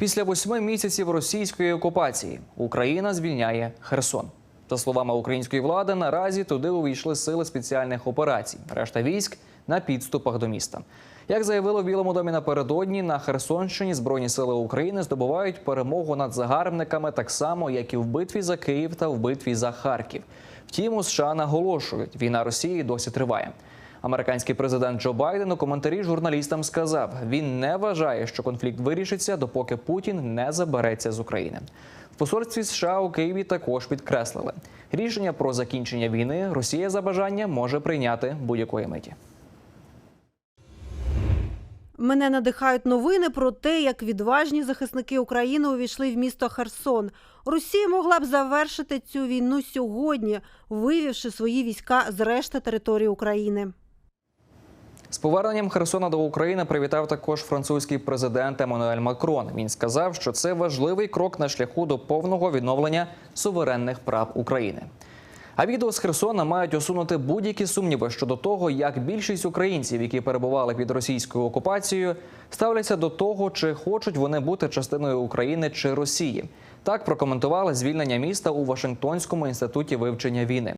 Після восьми місяців російської окупації Україна звільняє Херсон. За словами української влади, наразі туди увійшли сили спеціальних операцій. Решта військ на підступах до міста. Як заявили в Білому домі напередодні, на Херсонщині Збройні сили України здобувають перемогу над загарбниками так само, як і в битві за Київ та в битві за Харків. Втім, у США наголошують, війна Росії досі триває. Американський президент Джо Байден у коментарі журналістам сказав, він не вважає, що конфлікт вирішиться, допоки Путін не забереться з України. В посольстві США у Києві також підкреслили, рішення про закінчення війни Росія за бажання може прийняти будь-якої миті. Мене надихають новини про те, як відважні захисники України увійшли в місто Херсон. Росія могла б завершити цю війну сьогодні, вивівши свої війська з решти території України. З поверненням Херсона до України привітав також французький президент Еммануель Макрон. Він сказав, що це важливий крок на шляху до повного відновлення суверенних прав України. А відео з Херсона мають усунути будь-які сумніви щодо того, як більшість українців, які перебували під російською окупацією, ставляться до того, чи хочуть вони бути частиною України чи Росії. Так прокоментували звільнення міста у Вашингтонському інституті вивчення війни.